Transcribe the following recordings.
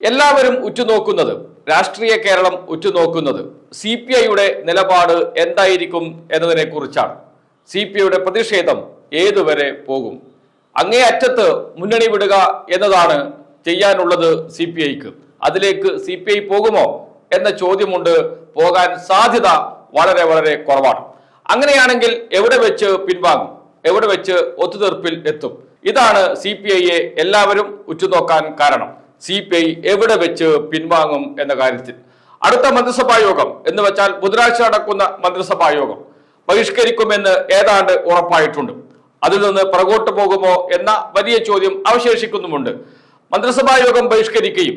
എല്ലാവരും ഉറ്റുനോക്കുന്നത് രാഷ്ട്രീയ കേരളം ഉറ്റുനോക്കുന്നത് സി പി ഐയുടെ നിലപാട് എന്തായിരിക്കും എന്നതിനെ കുറിച്ചാണ് സി പി ഐയുടെ പ്രതിഷേധം ഏതുവരെ പോകും? അങ്ങേ അറ്റത്ത് മുന്നണി വിടുക എന്നതാണ് ചെയ്യാനുള്ളത് സി പി ഐക്ക്. അതിലേക്ക് സി പി ഐ പോകുമോ എന്ന ചോദ്യമുണ്ട്. പോകാൻ സാധ്യത വളരെ വളരെ കുറവാണ്. അങ്ങനെയാണെങ്കിൽ എവിടെ വെച്ച് പിൻവാങ്ങും? എവിടെ വെച്ച് ഒത്തുതീർപ്പിൽ എത്തും? ഇതാണ് സി എല്ലാവരും ഉറ്റുനോക്കാൻ കാരണം. സി പി ഐ എവിടെ വെച്ച് പിൻവാങ്ങും എന്ന കാര്യത്തിൽ. അടുത്ത മന്ത്രിസഭാ യോഗം എന്ന് വെച്ചാൽ ബുധനാഴ്ച നടക്കുന്ന മന്ത്രിസഭാ യോഗം. ബഹിഷ്കരിക്കുമെന്ന് ഏതാണ്ട് ഉറപ്പായിട്ടുണ്ട്. അതിൽ നിന്ന് പുറകോട്ട് പോകുമോ എന്ന വലിയ ചോദ്യം അവശേഷിക്കുന്നുമുണ്ട്. മന്ത്രിസഭാ യോഗം ബഹിഷ്കരിക്കുകയും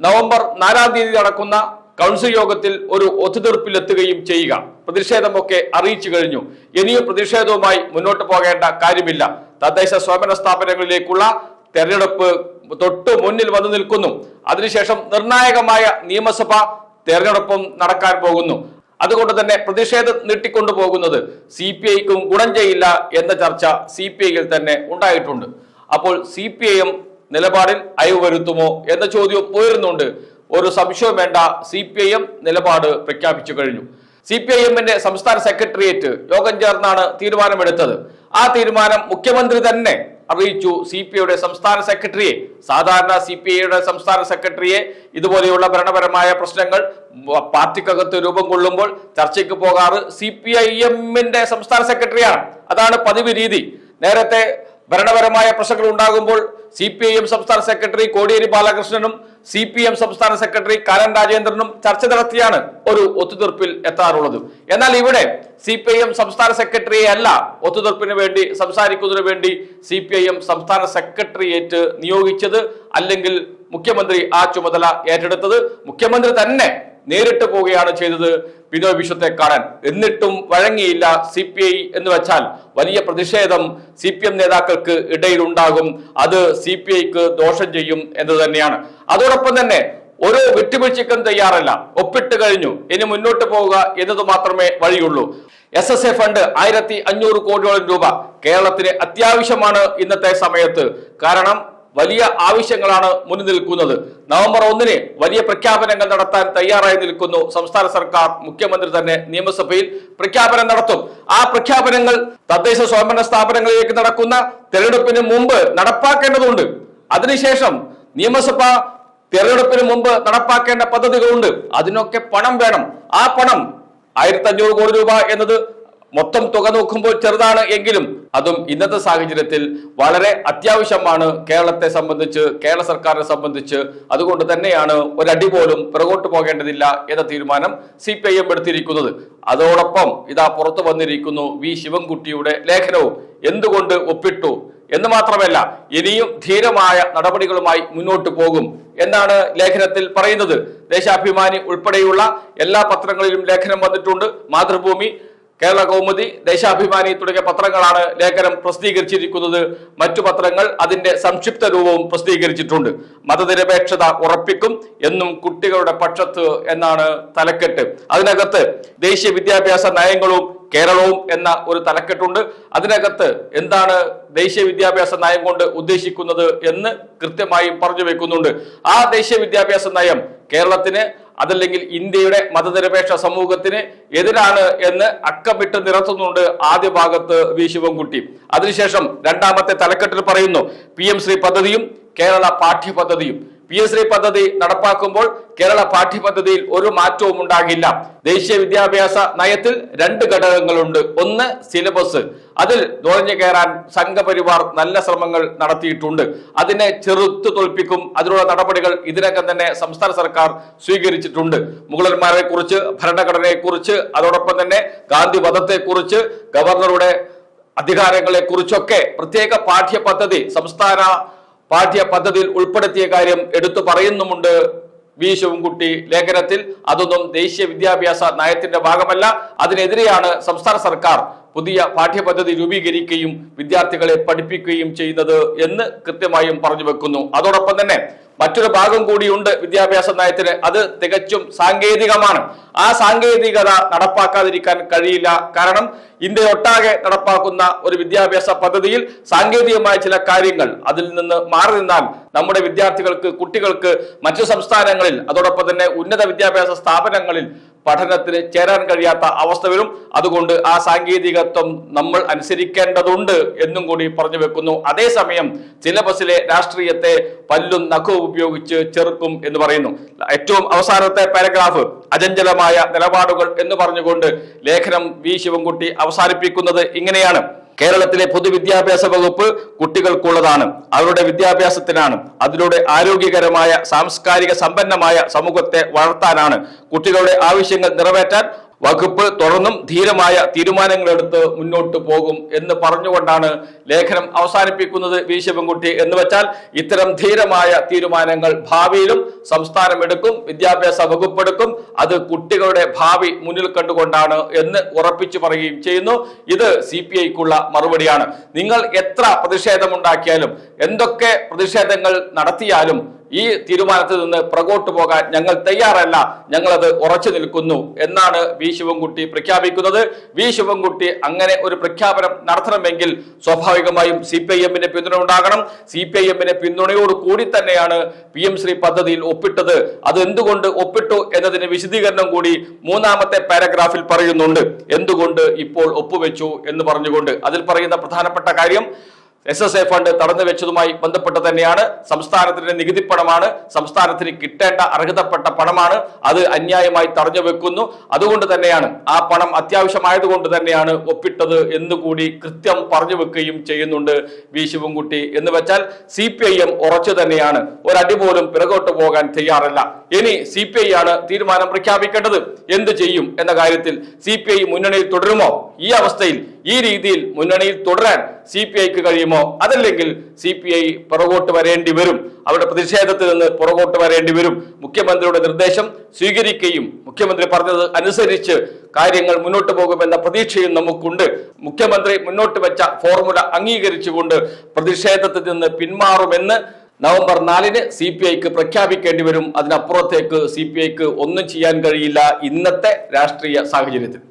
നവംബർ നാലാം തീയതി നടക്കുന്ന കൗൺസിൽ യോഗത്തിൽ ഒരു ഒത്തുതീർപ്പിലെത്തുകയും ചെയ്യുക. പ്രതിഷേധമൊക്കെ അറിയിച്ചു കഴിഞ്ഞു. ഇനിയും പ്രതിഷേധവുമായി മുന്നോട്ട് പോകേണ്ട കാര്യമില്ല. തദ്ദേശ സ്വയംഭരണ സ്ഥാപനങ്ങളിലേക്കുള്ള തെരഞ്ഞെടുപ്പ് തൊട്ട് മുന്നിൽ വന്നു നിൽക്കുന്നു. അതിനുശേഷം നിർണായകമായ നിയമസഭ തെരഞ്ഞെടുപ്പും നടക്കാൻ പോകുന്നു. അതുകൊണ്ട് തന്നെ പ്രതിഷേധം നീട്ടിക്കൊണ്ടു പോകുന്നത് സി പി ഐക്കും ഗുണം ചെയ്യില്ല എന്ന ചർച്ച സി പി ഐയിൽ തന്നെ ഉണ്ടായിട്ടുണ്ട്. അപ്പോൾ സി പി ഐ എം നിലപാടിൽ അയവ് വരുത്തുമോ എന്ന ചോദ്യവും ഉയരുന്നുണ്ട്. ഒരു സംശയവും വേണ്ട സി പി ഐ എം നിലപാട് പ്രഖ്യാപിച്ചു കഴിഞ്ഞു. സി പി ഐ എമ്മിന്റെ സംസ്ഥാന സെക്രട്ടേറിയറ്റ് യോഗം ചേർന്നാണ് തീരുമാനമെടുത്തത്. ആ തീരുമാനം മുഖ്യമന്ത്രി തന്നെ അറിയിച്ചു. സി പി ഐയുടെ സംസ്ഥാന സെക്രട്ടറിയെ സാധാരണ സി പി ഐയുടെ സംസ്ഥാന സെക്രട്ടറിയെ ഇതുപോലെയുള്ള ഭരണപരമായ പ്രശ്നങ്ങൾ പാർട്ടിക്കകത്ത് രൂപം കൊള്ളുമ്പോൾ ചർച്ചയ്ക്ക് പോകാറ് സി പി ഐ എമ്മിന്റെ സംസ്ഥാന സെക്രട്ടറിയാണ്. അതാണ് പതിവ് രീതി. നേരത്തെ ഭരണപരമായ പ്രശ്നങ്ങൾ ഉണ്ടാകുമ്പോൾ സി പി ഐ എം സംസ്ഥാന സെക്രട്ടറി കോടിയേരി ബാലകൃഷ്ണനും സി പി എം സംസ്ഥാന സെക്രട്ടറി കാരൻ രാജേന്ദ്രനും ചർച്ച നടത്തിയാണ് ഒരു ഒത്തുതീർപ്പിൽ എത്താറുള്ളത്. എന്നാൽ ഇവിടെ സി പി ഐ എം സംസ്ഥാന സെക്രട്ടറിയെ അല്ല ഒത്തുതീർപ്പിന് വേണ്ടി സംസാരിക്കുന്നതിന് വേണ്ടി സി പി ഐ എം സംസ്ഥാന സെക്രട്ടറിയേറ്റ് നിയോഗിച്ചത് അല്ലെങ്കിൽ മുഖ്യമന്ത്രി ആ ചുമതല ഏറ്റെടുത്തത്. മുഖ്യമന്ത്രി തന്നെ നേരിട്ട് പോവുകയാണ് ചെയ്തത് ബിനോയ് വിശ്വത്തെ കാണാൻ. എന്നിട്ടും വഴങ്ങിയില്ല സി പി ഐ എന്ന് വെച്ചാൽ വലിയ പ്രതിഷേധം സി പി എം നേതാക്കൾക്ക് ഇടയിലുണ്ടാകും. അത് സി പി ഐക്ക് ദോഷം ചെയ്യും എന്ന് തന്നെയാണ്. അതോടൊപ്പം തന്നെ ഒരു വിട്ടുവീഴ്ചയ്ക്കും തയ്യാറല്ല. ഒപ്പിട്ട് കഴിഞ്ഞു. ഇനി മുന്നോട്ട് പോവുക എന്നത് മാത്രമേ വഴിയുള്ളൂ. എസ് എസ് എ ഫണ്ട് ആയിരത്തി അഞ്ഞൂറ് കോടിയോളം രൂപ കേരളത്തിന് അത്യാവശ്യമാണ് ഇന്നത്തെ സമയത്ത്. കാരണം വലിയ ആവശ്യങ്ങളാണ് മുന്നിൽ നിൽക്കുന്നത്. നവംബർ ഒന്നിന് വലിയ പ്രഖ്യാപനങ്ങൾ നടത്താൻ തയ്യാറായി നിൽക്കുന്നു സംസ്ഥാന സർക്കാർ മുഖ്യമന്ത്രി തന്നെ നിയമസഭയിൽ പ്രഖ്യാപനം നടത്തും. ആ പ്രഖ്യാപനങ്ങൾ തദ്ദേശ സ്വയംഭരണ സ്ഥാപനങ്ങളിലേക്ക് നടക്കുന്ന തെരഞ്ഞെടുപ്പിന് മുമ്പ് നടപ്പാക്കേണ്ടതുണ്ട്. അതിനുശേഷം നിയമസഭ തെരഞ്ഞെടുപ്പിന് മുമ്പ് നടപ്പാക്കേണ്ട പദ്ധതികളുണ്ട്. അതിനൊക്കെ പണം വേണം. ആ പണം ആയിരത്തി അഞ്ഞൂറ് കോടി രൂപ എന്നത് മൊത്തം തുക നോക്കുമ്പോൾ ചെറുതാണ് എങ്കിലും അതും ഇന്നത്തെ സാഹചര്യത്തിൽ വളരെ അത്യാവശ്യമാണ് കേരളത്തെ സംബന്ധിച്ച് കേരള സർക്കാരിനെ സംബന്ധിച്ച്. അതുകൊണ്ട് തന്നെയാണ് ഒരടി പോലും പിറകോട്ട് പോകേണ്ടതില്ല എന്ന തീരുമാനം സി പി ഐ എം എടുത്തിരിക്കുന്നത്. അതോടൊപ്പം ഇതാ പുറത്തു വന്നിരിക്കുന്നു വി ശിവൻകുട്ടിയുടെ ലേഖനവും. എന്തുകൊണ്ട് ഒപ്പിട്ടു? എന്ന് മാത്രമല്ല ഇനിയും ധീരമായ നടപടികളുമായി മുന്നോട്ട് പോകും എന്നാണ് ലേഖനത്തിൽ പറയുന്നത്. ദേശാഭിമാനി ഉൾപ്പെടെയുള്ള എല്ലാ പത്രങ്ങളിലും ലേഖനം വന്നിട്ടുണ്ട്. മാതൃഭൂമി കേരള കൗമുദി ദേശാഭിമാനി തുടങ്ങിയ പത്രങ്ങളാണ് ലേഖനം പ്രസിദ്ധീകരിച്ചിരിക്കുന്നത്. മറ്റു പത്രങ്ങൾ അതിന്റെ സംക്ഷിപ്ത രൂപവും പ്രസിദ്ധീകരിച്ചിട്ടുണ്ട്. മതനിരപേക്ഷത ഉറപ്പിക്കും എന്നും കുട്ടികളുടെ പക്ഷത്ത് എന്നാണ് തലക്കെട്ട്. അതിനകത്ത് ദേശീയ വിദ്യാഭ്യാസ നയങ്ങളും കേരളവും എന്ന ഒരു തലക്കെട്ടുണ്ട്. അതിനകത്ത് എന്താണ് ദേശീയ വിദ്യാഭ്യാസ നയം കൊണ്ട് ഉദ്ദേശിക്കുന്നത് എന്ന് കൃത്യമായി പറഞ്ഞു വെക്കുന്നുണ്ട്. ആ ദേശീയ വിദ്യാഭ്യാസ നയം കേരളത്തിന് അതല്ലെങ്കിൽ ഇന്ത്യയുടെ മതനിരപേക്ഷ സമൂഹത്തിന് എതിരാണ് എന്ന് അക്കമിട്ട് നിരത്തുന്നുണ്ട് ആദ്യ ഭാഗത്ത് വി ശിവൻകുട്ടി. അതിനുശേഷം രണ്ടാമത്തെ തലക്കെട്ടിൽ പറയുന്നു പി ശ്രീ പദ്ധതിയും കേരള പാഠ്യപദ്ധതിയും. പി എസ് പദ്ധതി നടപ്പാക്കുമ്പോൾ കേരള പാഠ്യപദ്ധതിയിൽ ഒരു മാറ്റവും ഉണ്ടാകില്ല. ദേശീയ വിദ്യാഭ്യാസ നയത്തിൽ രണ്ട് ഘടകങ്ങളുണ്ട്. ഒന്ന് സിലബസ് അതിൽ നുഴഞ്ഞു കയറാൻ സംഘപരിവാർ നല്ല ശ്രമങ്ങൾ നടത്തിയിട്ടുണ്ട്. അതിനെ ചെറുത്തു തോൽപ്പിക്കും. അതിനുള്ള നടപടികൾ ഇതിനകം തന്നെ സംസ്ഥാന സർക്കാർ സ്വീകരിച്ചിട്ടുണ്ട്. മുഗളന്മാരെ കുറിച്ച് ഭരണഘടനയെ കുറിച്ച് അതോടൊപ്പം തന്നെ ഗാന്ധി വധത്തെക്കുറിച്ച് ഗവർണറുടെ അധികാരങ്ങളെ കുറിച്ചൊക്കെ പ്രത്യേക പാഠ്യപദ്ധതി സംസ്ഥാന പാഠ്യ പദ്ധതിയിൽ ഉൾപ്പെടുത്തിയ കാര്യം എടുത്തു പറയുന്നുമുണ്ട് വി ശിവൻകുട്ടി ലേഖനത്തിൽ. അതൊന്നും ദേശീയ വിദ്യാഭ്യാസ നയത്തിന്റെ ഭാഗമല്ല. അതിനെതിരെയാണ് സംസ്ഥാന സർക്കാർ പുതിയ പാഠ്യപദ്ധതി രൂപീകരിക്കുകയും വിദ്യാർത്ഥികളെ പഠിപ്പിക്കുകയും ചെയ്യുന്നത് എന്ന് കൃത്യമായും പറഞ്ഞു വെക്കുന്നു. അതോടൊപ്പം തന്നെ മറ്റൊരു ഭാഗം കൂടിയുണ്ട് വിദ്യാഭ്യാസ നയത്തിന്. അത് തികച്ചും സാങ്കേതികമാണ്. ആ സാങ്കേതികത നടപ്പാക്കാതിരിക്കാൻ കഴിയില്ല. കാരണം ഇന്ത്യ ഒട്ടാകെ നടപ്പാക്കുന്ന ഒരു വിദ്യാഭ്യാസ പദ്ധതിയിൽ സാങ്കേതികമായ ചില കാര്യങ്ങൾ അതിൽ നിന്ന് മാറി നിന്നാൽ നമ്മുടെ വിദ്യാർത്ഥികൾക്ക് കുട്ടികൾക്ക് മറ്റു സംസ്ഥാനങ്ങളിൽ അതോടൊപ്പം തന്നെ ഉന്നത വിദ്യാഭ്യാസ സ്ഥാപനങ്ങളിൽ പഠനത്തിന് ചേരാൻ കഴിയാത്ത അവസ്ഥ വരും. അതുകൊണ്ട് ആ സാങ്കേതികത്വം നമ്മൾ അനുസരിക്കേണ്ടതുണ്ട് എന്നും കൂടി പറഞ്ഞു വെക്കുന്നു. അതേസമയം സിലബസിലെ രാഷ്ട്രീയത്തെ പല്ലും നഖവും ഉപയോഗിച്ച് ചെറുക്കും എന്ന് പറയുന്നു. ഏറ്റവും അവസാനത്തെ പാരഗ്രാഫ് അചഞ്ചലമായ നിലപാടുകൾ എന്ന് പറഞ്ഞുകൊണ്ട് ലേഖനം വി. ശിവൻകുട്ടി അവസാനിപ്പിക്കുന്നത് ഇങ്ങനെയാണ്. കേരളത്തിലെ പൊതുവിദ്യാഭ്യാസ വകുപ്പ് കുട്ടികൾക്കുള്ളതാണ്. അവരുടെ വിദ്യാഭ്യാസത്തിനാണ്. അതിലൂടെ ആരോഗ്യകരമായ സാംസ്കാരിക സമ്പന്നമായ സമൂഹത്തെ വളർത്താനാണ് കുട്ടികളുടെ ആവശ്യങ്ങൾ നിറവേറ്റാൻ വകുപ്പ് തുടർന്നും ധീരമായ തീരുമാനങ്ങളെടുത്ത് മുന്നോട്ട് പോകും എന്ന് പറഞ്ഞുകൊണ്ടാണ് ലേഖനം അവസാനിപ്പിക്കുന്നത് വി ശിവൻകുട്ടി എന്ന് വെച്ചാൽ ഇത്തരം ധീരമായ തീരുമാനങ്ങൾ ഭാവിയിലും സംസ്ഥാനം എടുക്കും വിദ്യാഭ്യാസ വകുപ്പ് എടുക്കും. അത് കുട്ടികളുടെ ഭാവി മുന്നിൽ കണ്ടുകൊണ്ടാണ് എന്ന് ഉറപ്പിച്ചു പറയുകയും ചെയ്യുന്നു. ഇത് സി പി ഐക്കുള്ള മറുപടിയാണ്. നിങ്ങൾ എത്ര പ്രതിഷേധമുണ്ടാക്കിയാലും എന്തൊക്കെ പ്രതിഷേധങ്ങൾ നടത്തിയാലും ഈ തീരുമാനത്തിൽ നിന്ന് പുറകോട്ട് പോകാൻ ഞങ്ങൾ തയ്യാറല്ല. ഞങ്ങളത് ഉറച്ചു നിൽക്കുന്നു എന്നാണ് വി ശിവൻകുട്ടി പ്രഖ്യാപിക്കുന്നത്. വി ശിവൻകുട്ടി അങ്ങനെ ഒരു പ്രഖ്യാപനം നടത്തണമെങ്കിൽ സ്വാഭാവികമായും സി പി ഐ എമ്മിന്റെ പിന്തുണ ഉണ്ടാകണം. സി പി ഐ എമ്മിന്റെ പിന്തുണയോട് കൂടി തന്നെയാണ് പി എം ശ്രീ പദ്ധതിയിൽ ഒപ്പിട്ടത്. അത് എന്തുകൊണ്ട് ഒപ്പിട്ടു എന്നതിന് വിശദീകരണം കൂടി മൂന്നാമത്തെ പാരഗ്രാഫിൽ പറയുന്നുണ്ട്. എന്തുകൊണ്ട് ഇപ്പോൾ ഒപ്പുവെച്ചു എന്ന് പറഞ്ഞുകൊണ്ട് അതിൽ പറയുന്ന പ്രധാനപ്പെട്ട കാര്യം എസ് എസ് എ ഫണ്ട് തടഞ്ഞു വെച്ചതുമായി ബന്ധപ്പെട്ട് തന്നെയാണ് സംസ്ഥാനത്തിന്റെ നികുതി പണമാണ് സംസ്ഥാനത്തിന് കിട്ടേണ്ട അർഹതപ്പെട്ട പണമാണ് അത് അന്യായമായി തടഞ്ഞു വെക്കുന്നു. അതുകൊണ്ട് തന്നെയാണ് ആ പണം അത്യാവശ്യമായതുകൊണ്ട് തന്നെയാണ് ഒപ്പിട്ടത് എന്നുകൂടി കൃത്യം പറഞ്ഞു വെക്കുകയും ചെയ്യുന്നുണ്ട് വി ശിവൻകുട്ടി. എന്ന് വെച്ചാൽ സി പി ഐ എം ഉറച്ചു തന്നെയാണ്. ഒരടി പോലും പിറകോട്ട് പോകാൻ തയ്യാറല്ല. ഇനി സി പി ഐ ആണ് തീരുമാനം പ്രഖ്യാപിക്കേണ്ടത്. എന്ത് ചെയ്യും എന്ന കാര്യത്തിൽ സി പി ഐ മുന്നണിയിൽ തുടരുമോ? ഈ അവസ്ഥയിൽ ഈ രീതിയിൽ മുന്നണിയിൽ തുടരാൻ സി പി ഐക്ക് കഴിയുമോ? അതല്ലെങ്കിൽ സി പി ഐ പുറകോട്ട് വരേണ്ടി വരും. അവരുടെ പ്രതിഷേധത്തിൽ നിന്ന് പുറകോട്ട് വരേണ്ടി വരും. മുഖ്യമന്ത്രിയുടെ നിർദ്ദേശം സ്വീകരിക്കുകയും മുഖ്യമന്ത്രി പറഞ്ഞത് അനുസരിച്ച് കാര്യങ്ങൾ മുന്നോട്ട് പോകുമെന്ന പ്രതീക്ഷയും നമുക്കുണ്ട്. മുഖ്യമന്ത്രി മുന്നോട്ട് വെച്ച ഫോർമുല അംഗീകരിച്ചുകൊണ്ട് പ്രതിഷേധത്തിൽ നിന്ന് പിന്മാറുമെന്ന് നവംബർ നാലിന് സി പി ഐക്ക് പ്രഖ്യാപിക്കേണ്ടി വരും. അതിനപ്പുറത്തേക്ക് സി പി ഐക്ക് ഒന്നും ചെയ്യാൻ കഴിയില്ല ഇന്നത്തെ രാഷ്ട്രീയ സാഹചര്യത്തിൽ.